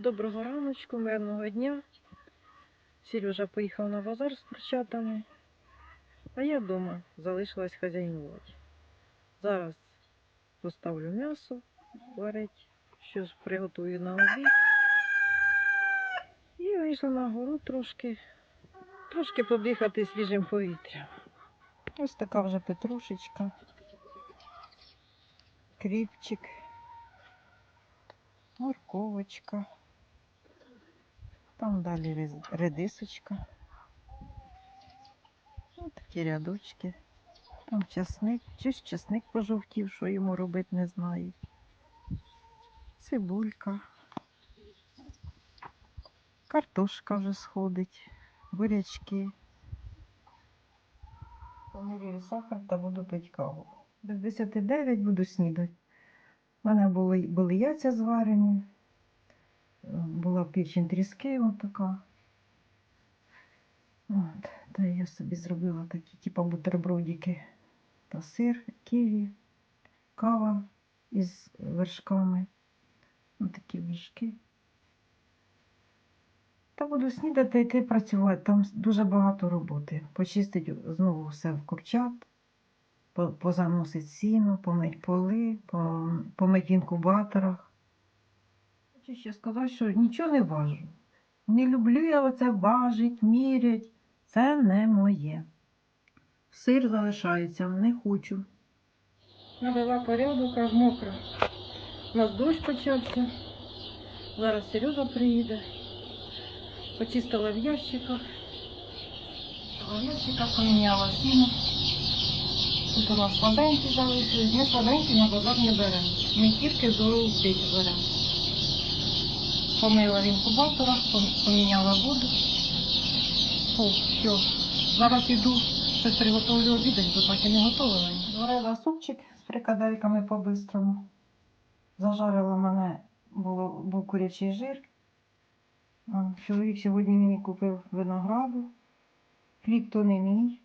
Доброго раночку, мирного дня. Сережа поїхав на базар з курчатами, а я вдома залишилась хазяйнувати. Зараз поставлю м'ясо варить, щось приготую на обід. І вийшла на гору трошки, трошки подихати свіжим повітрям. Ось така вже петрушечка, кріпчик, морковочка. Там далі редисочка. Ось такі рядочки. Там часник. Щось часник пожовтів, що йому робити не знаю. Цибулька. Картошка вже сходить. Бурячки. Помірюю сахар та буду пити каву. Без 10 буду снідати. У мене були, були яйця зварені. Була печень тріски отака. От, та я собі зробила такі, типу бутербродики та сир, ківі, кава із вершками. Ось такі вершки. Та буду снідати йти працювати. Там дуже багато роботи. Почистить знову все в курчат, по- позаносить сіно, помить поли, по- помить в інкубаторах. Хочу ще сказати, що нічого не важу. Не люблю я оце важить, мірять. Це не моє. Сир залишається, не хочу. Навела порядок, аж мокро. У нас дощ почався. Зараз Сережа приїде. Почистила в ящиках. В ящиках поміняла сіно. Тут у нас сладенькі залишились. Ми сладенькі на базар не беремо. Ми тільки до піч беремо. Помила в інкубаторах, поміняла воду. О, все. Зараз іду, щось приготовлю обідать, бо так і не готувала. Зварила супчик з фрикадельками по-бистрому. Зажарила мене, було, був курячий жир. Чоловік сьогодні мені купив винограду. Хліб то не мій.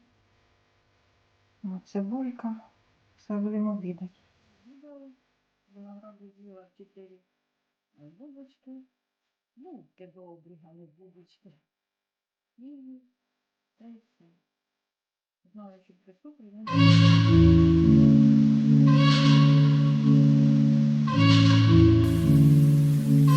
Цибулька. Все будемо обідати. Винограду з'їла 4 бубочки. Ну, добрі, але не бубочки. І та все. Знаю, що присутні.